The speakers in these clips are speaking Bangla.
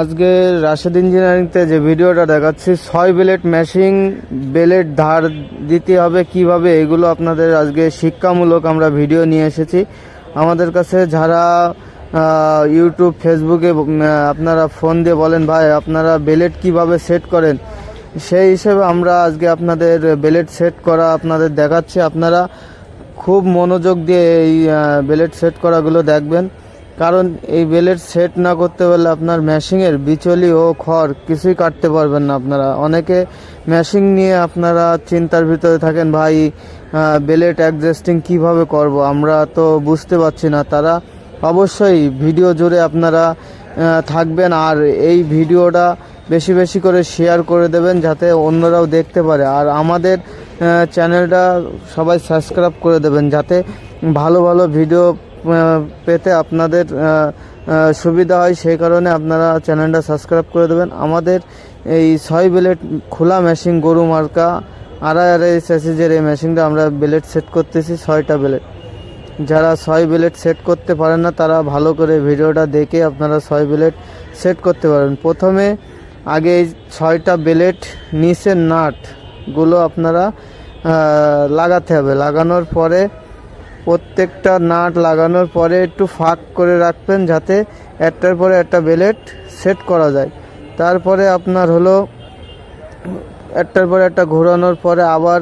আজকে রাশেদ ইঞ্জিনিয়ারিংতে যে ভিডিওটা দেখাচ্ছি, ছয় বেলেট ম্যাশিং বেলেট ধার দিতে হবে কীভাবে, এগুলো আপনাদের আজকে শিক্ষামূলক আমরা ভিডিও নিয়ে এসেছি। আমাদের কাছে যারা ইউটিউব ফেসবুকে আপনারা ফোন দিয়ে বলেন, ভাই, আপনারা বেলেট কীভাবে সেট করেন? সেই হিসেবে আমরা আজকে আপনাদের বেলেট সেট করা আপনাদের দেখাচ্ছি। আপনারা খুব মনোযোগ দিয়ে এই বেলেট সেট করাগুলো দেখবেন। কারণ এই বেলেট সেট না করতে পারলে আপনার ম্যাশিংয়ের বিচলি ও খড় কিছুই কাটতে পারবেন না আপনারা। অনেকে ম্যাশিং নিয়ে আপনারা চিন্তার ভিতরে থাকেন, ভাই বেলেট অ্যাডজাস্টিং কীভাবে করব? আমরা তো বুঝতে পারছি না। তারা অবশ্যই ভিডিও জুড়ে আপনারা থাকবেন আর এই ভিডিওটা বেশি বেশি করে শেয়ার করে দেবেন যাতে অন্যরাও দেখতে পারে। আর আমাদের চ্যানেলটা সবাই সাবস্ক্রাইব করে দেবেন যাতে ভালো ভালো ভিডিও পেতে আপনাদের সুবিধা হয়, সেই কারণে আপনারা চ্যানেলটা সাবস্ক্রাইব করে দেবেন। আমাদের এই ছয় বেলেট খোলা মেশিন গরু মার্কা আড়াই আড়াই স্যাসিজের এই মেশিনটা আমরা বেলেট সেট করতেছি, ছয়টা বেলেট যারা ছয় বিলেট সেট করতে পারেন না, তারা ভালো করে ভিডিওটা দেখে আপনারা ছয় বিলেট সেট করতে পারেন। প্রথমে আগে এই ছয়টা বেলেট নিচের নাটগুলো আপনারা লাগাতে হবে। লাগানোর পরে প্রত্যেকটা নাট লাগানোর পরে একটু ফাঁক করে রাখবেন যাতে একটার পরে একটা বেলেট সেট করা যায়। তারপরে আপনার হলো, একটার পরে একটা ঘোরানোর পরে আবার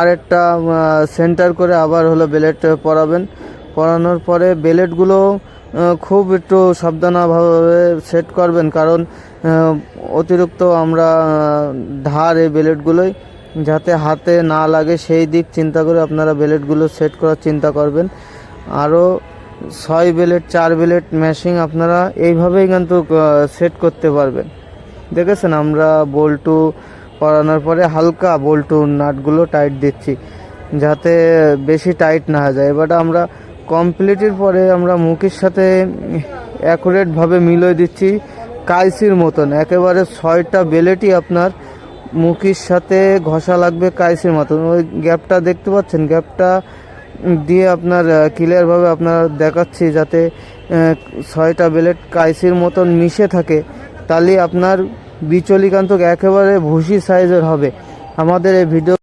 আরেকটা সেন্টার করে আবার হলো বেলেট পরাবেন। পরানোর পরে বেলেটগুলো খুব একটু সাবধানভাবে সেট করবেন। কারণ অতিরিক্ত আমরা ধার এই বেলেটগুলোই যাতে হাতে না লাগে, সেই দিক চিন্তা করে আপনারা বেলেটগুলো সেট করার চিন্তা করবেন। আরও ছয় বেলেট চার বেলেট ম্যাশিং আপনারা এইভাবেই কিন্তু সেট করতে পারবেন। দেখেছেন আমরা বল্টু পরানোর পরে হালকা বল্টু নাটগুলো টাইট দিচ্ছি, যাতে বেশি টাইট না হয়ে যায়। এবার আমরা কমপ্লিটের পরে আমরা মুখের সাথে অ্যাকুরেটভাবে মিলিয়ে দিচ্ছি, কাইসির মতন। একেবারে ছয়টা বেলেটই আপনার মুখির সাথে ঘষা লাগবে কাইসের মতন ওই গ্যাপটা দেখতে পাচ্ছেন? গ্যাপটা দিয়ে আপনার ক্লিয়ারভাবে আপনার দেখাচ্ছি যাতে ছয়টা বেলেট কাইসির মতন মিশে থাকে। তাহলে আপনার বিচলিকান্ত একেবারে ভুসি সাইজের হবে। আমাদের এই ভিডিও